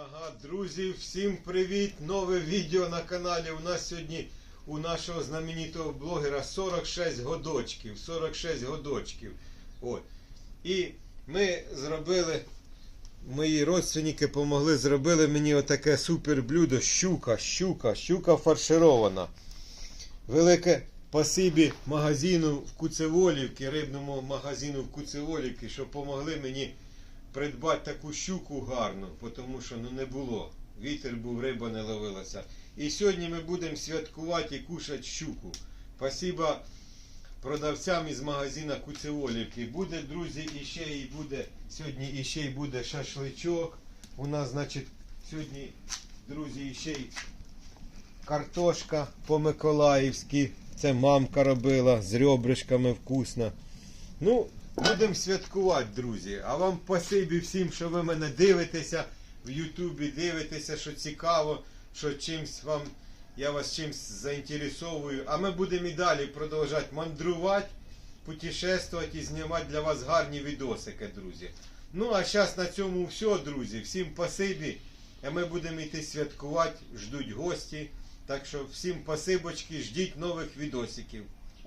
Ага, друзі, всім привіт! Нове відео на каналі. У нас сьогодні у нашого знаменитого блогера 46 годочків. 46 годочків. От. І ми зробили, мої родственники допомогли, зробили мені отаке супер блюдо. Щука, щука, щука фарширована. Велике спасибі магазину в Куцеволівці, рибному магазину в Куцеволівці, що допомогли мені придбати таку щуку гарну, тому що ну не було. Вітер був, риба не ловилася. І сьогодні ми будемо святкувати і кушати щуку. Спасибо продавцям із магазина Куцеволівки. Буде, друзі, іще і буде сьогодні іще й буде шашличок. У нас, значить, сьогодні, друзі, іще й картошка по-миколаївськи. Це мамка робила з ребришками вкусно. Ну, будемо святкувати, друзі. А вам спасибі всім, що ви мене дивитеся в Ютубі, дивитеся, що цікаво, що чимсь вам, я вас чимсь заінтересовую. А ми будемо і далі продовжувати мандрувати, путешествувати і знімати для вас гарні відосики, друзі. Ну, а зараз на цьому все, друзі. Всім спасибі. А ми будемо йти святкувати, ждуть гості. Так що всім спасибочки, ждіть нових відосиків.